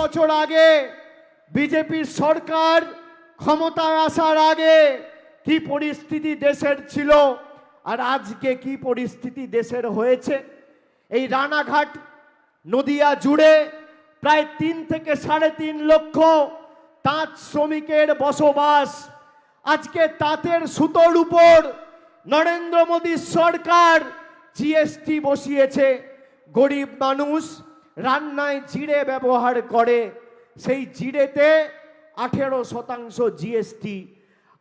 বছর আগে বিজেপির সরকার ক্ষমতায় আসার আগে কি পরিস্থিতি দেশের ছিল আর আজকে কি পরিস্থিতি দেশের হয়েছে? এই রানাঘাট নদিয়া জুড়ে প্রায় তিন থেকে সাড়ে তিন লক্ষ তাঁত শ্রমিকের বসবাস। আজকে তাঁতের সুতোর উপর নরেন্দ্র মোদীর সরকার জিএসটি বসিয়েছে। গরিব মানুষ রান্নায় জিরে ব্যবহার করে, সেই জিরেতে আঠেরো শতাংশ জিএসটি।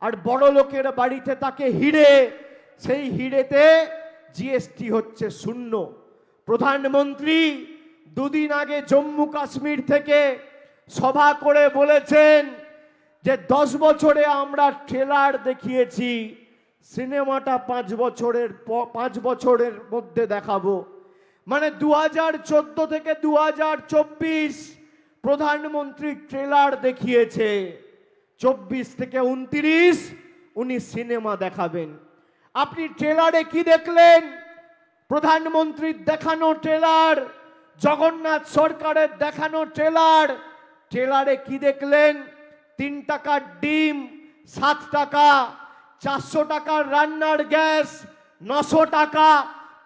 আর বড় লোকের বাড়িতে তাকে হিরে, সেই হিরেতে জিএসটি হচ্ছে শূন্য। প্রধানমন্ত্রী দুদিন আগে জম্মু কাশ্মীর থেকে সভা করে বলেছেন যে দশ বছরে আমরা ট্রেলার দেখিয়েছি, সিনেমাটা পাঁচ বছরের পাঁচ বছরের মধ্যে দেখাবো। মানে দু হাজার চোদ্দ থেকে দু হাজার চব্বিশ প্রধানমন্ত্রী ট্রেলার দেখিয়েছে। চব্বিশ থেকে উনত্রিশ উনি সিনেমা দেখাবেন। আপনি ট্রেলারে কি দেখলেন? প্রধানমন্ত্রীর দেখানো ট্রেলার, জগন্নাথ সরকারের দেখানো ট্রেলার। ট্রেলারে কি দেখলেন? তিন টাকার ডিম, সাত টাকা, চারশো টাকার রান্নার গ্যাস, নশো টাকা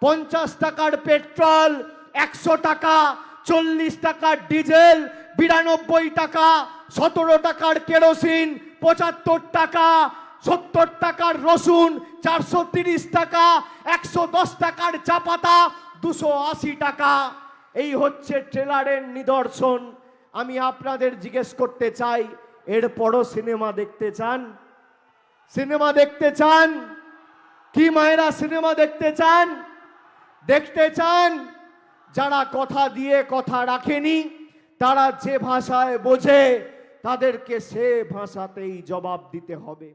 পঞ্চাশ টাকার পেট্রোল, একশো টাকা, চল্লিশ টাকার ডিজেল, বিরানব্বই টাকা, সতেরো টাকার কেরোসিন, পঁচাত্তর টাকা, সত্তর টাকার রসুন, চারশো তিরিশ টাকা, একশো দশ টাকার চা পাতা, দুশো আশি টাকা। এই হচ্ছে ট্রেলারের নিদর্শন। আমি আপনাদের জিজ্ঞেস করতে চাই, এরপরও সিনেমা দেখতে চান? সিনেমা দেখতে চান? কি মায়েরা সিনেমা দেখতে চান? দেখতে চান, যারা কথা দিয়ে কথা রাখেনি, তারা যে ভাষায় বোঝে, তাদেরকে সে ভাষাতেই জবাব দিতে হবে।